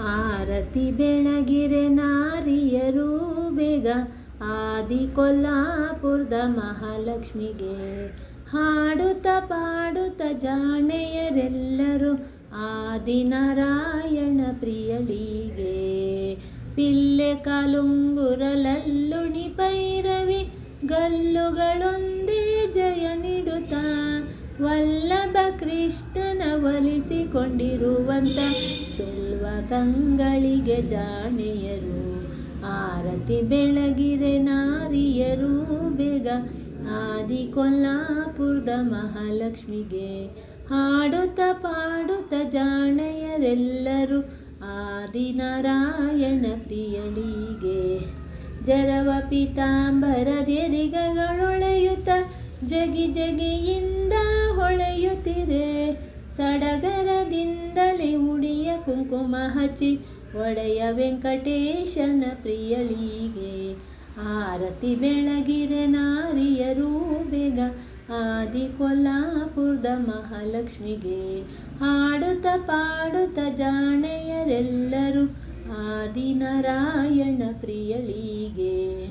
ಆರತಿ ಬೆಳಗಿರೆ ನಾರಿಯರು ಬೇಗ ಆದಿ ಕೊಲ್ಲಾಪುರದ ಮಹಾಲಕ್ಷ್ಮಿಗೆ ಹಾಡುತ್ತ ಪಾಡುತ್ತ ಜಾಣೆಯರೆಲ್ಲರೂ ಆದಿನಾರಾಯಣ ಪ್ರಿಯಳಿಗೆ. ಪಿಲ್ಲೆ ಕಾಲುಂಗುರಲಲ್ಲುಣಿ ಪೈರವಿ ಗಲ್ಲುಗಳೊಂದೇ ಜಯ ನೀಡುತ್ತ ವಲ್ಲಭ ಕೃಷ್ಣನ ಒಲಿಸಿಕೊಂಡಿರುವಂಥ ಚೆಲ್ವ ಕಂಗಳಿಗೆ ಜಾಣೆಯರು, ಆರತಿ ಬೆಳಗಿರೆ ನಾರಿಯರು, ಬೇಗ ಆದಿ ಕೊಲ್ಲಾಪುರದ ಮಹಾಲಕ್ಷ್ಮಿಗೆ. ಹಾಡುತ್ತ ಪಾಡುತ್ತ ಜಾಣೆಯರೆಲ್ಲರೂ ಆದಿನಾರಾಯಣ ಪ್ರಿಯಳಿಗೆ. ಜರವ ಪೀತಾಂಬರರೆರಿಗಗಳೊಳೆಯುತ್ತ ಜಗಿ ಜಗಿಯಿಂದ ಹೊಳೆಯುತ್ತಿದೆ ಉಡಿಯ ಕುಂಕುಮ ಹಚ್ಚಿ ಒಡೆಯ ವೆಂಕಟೇಶನ ಪ್ರಿಯಳಿಗೆ. ಆರತಿ ಬೆಳಗಿರೆ ನಾರಿಯರು ಬೇಗ ಆದಿ ಕೊಲ್ಲಾಪುರದ ಮಹಾಲಕ್ಷ್ಮಿಗೆ. ಹಾಡುತ್ತ ಪಾಡುತ್ತ ಜಾಣೆಯರೆಲ್ಲರೂ ಆದಿನಾರಾಯಣ ಪ್ರಿಯಳಿಗೆ.